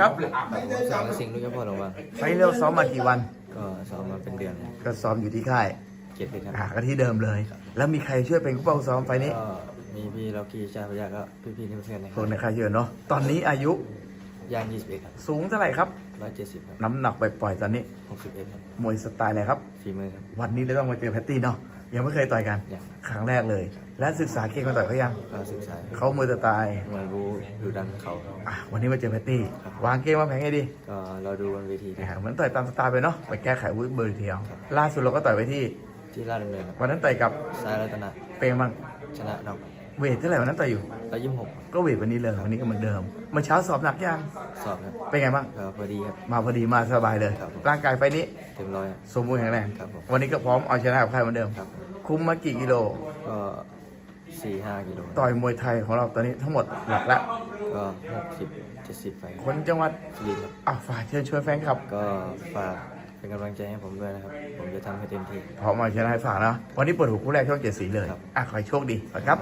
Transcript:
ครับสามสิงห์ลูกเจ้าพ่อหลวงว่าไฟล์เร็วซ้อมมากี่วัน ก็ซ้อมมาเป็นเดือนก็ซ้อมอยู่ที่ค่ายเจ็ดปีครับอ่าก็ที่เดิมเลย แล้วมีใครช่วยเป็นผู้เป้าซ้อมไฟล์นี้ก็มีพี่ล็อกกี้ชาพยาก็พี่ๆที่เพื่อนนะคครันบในค่ายเยอะเนาะ ตอนนี้อายุย่างยี่สิบเอ็ดครับสูงเท่าไหร่ครับ ร้อยเจ็ดสิบครับน้ำหนักไปปล่อยๆตอนนี้ หกสิบเอ็ดครับมวยสไตล์อะไรครับ ฝีมือครับ วันนี้เลยต้องมาเจอแพตตี้เนาะ ยังไม่เคยต่อยกันอย่างครั้งแรกเลย และศึกษาเก่งมาต่อยเขายังก็ศึกษาเขามวยสไตล์มวยบูดูดันเขาอะวันนี้มาเจอแพตตี้วางเกมวางแผนให้ดีก็เราดูบนเวทีอะเหมือนต่อยตามสไตล์ไปเนาะไปแก้ไขวุ้ยเบอร์เดียว ล่าสุดเราก็ต่อยไปที่ที่ราชดำเนินครับวันนั้นต่อยกับซ้ายรัตนะเปรมังชนะน็อกเวทเท่าไหร่วันนั้นต่อยอยู่ร้อยยี่สิบหกก็เวทวันนี้เลยวันนี้ก็เหมือนเดิมเมื่อเช้าสอบหนักยังสอบครับเป็นไงบ้างก็พอดีครับมาพอดีมาสบายเลยครับร่างกายไฟนี้เต็มร้อยครับสมบูรณ์แข็งแรงครับผมวันนี้ก็พร้อมเอาชนะกับใครเหมือนเดิมครับคุมมากี่กิโลก็ สี่ห้ากิโลต่อยมวยไทยของเราตอนนี้ทั้งหมดหลักละก็หกสิบเจ็ดสิบไปคนจังหวัดสุรินทร์ครับอะฝากเชิญชวนแฟนคลับ ก็ฝากเป็นกำลังใจให้ผมด้วยนะครับ ผมจะทำให้เต็มที่พร้อมเอาชนะให้ฝากนะวันนี้เปิดหัวคู่แรกช่องเจ็ดสีเลย ครับ อะขอให้โชคดีครับ